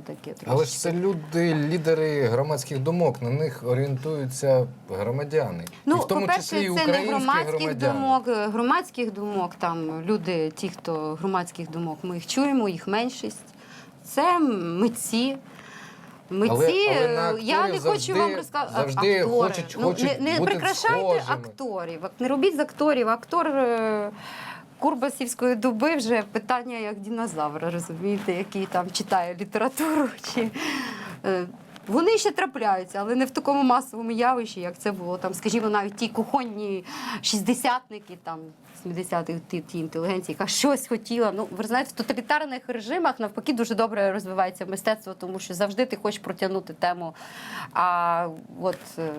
то таке трошки. Але ж це люди, лідери громадських думок, на них орієнтуються громадяни. і в тому Ну, по-перше, числі і це не громадських громадяни. думок, е, громадських думок. Там люди, ті, хто громадських думок, ми їх чуємо, їх меншість. Це митці. Митці, Але- але е, я не хочу завжди- вам розказати. завжди актори. хочуть- ну, не, не бути прикрашайте схожими. акторів. Не робіть з акторів. Актор е, Курбасівської дуби вже питання як динозавра, розумієте, який там читає літературу. Чи, е, вони ще трапляються, але не в такому масовому явищі, як це було там, скажімо, навіть ті кухонні шістдесятники, там 70-х, ті, ті інтелігенції, яка щось хотіла. Ну, ви знаєте, в тоталітарних режимах навпаки дуже добре розвивається мистецтво, тому що завжди ти хочеш протягнути тему. А от е,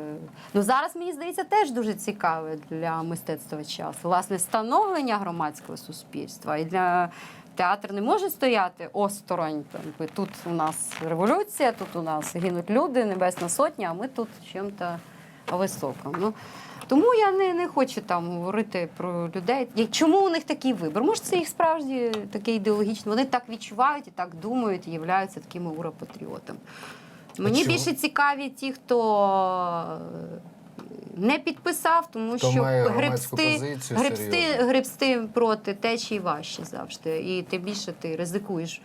ну зараз мені здається теж дуже цікаве для мистецтва час. Власне, становлення громадського суспільства і для. Театр не може стояти осторонь. там, Тут у нас революція, тут у нас гинуть люди, небесна сотня, а ми тут чим-то високим. Ну, тому я не, не хочу там говорити про людей. Чому у них такий вибір? Може, це їх справді таке ідеологічне. Вони так відчувають і так думають, і являються такими уропатріотами. Мені більше цікаві ті, хто не підписав, тому Хто що має гребсти, позицію гребсти, гребсти проти течії важче завжди. І тим більше ти ризикуєш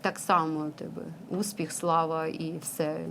так само тебе успіх, слава і все.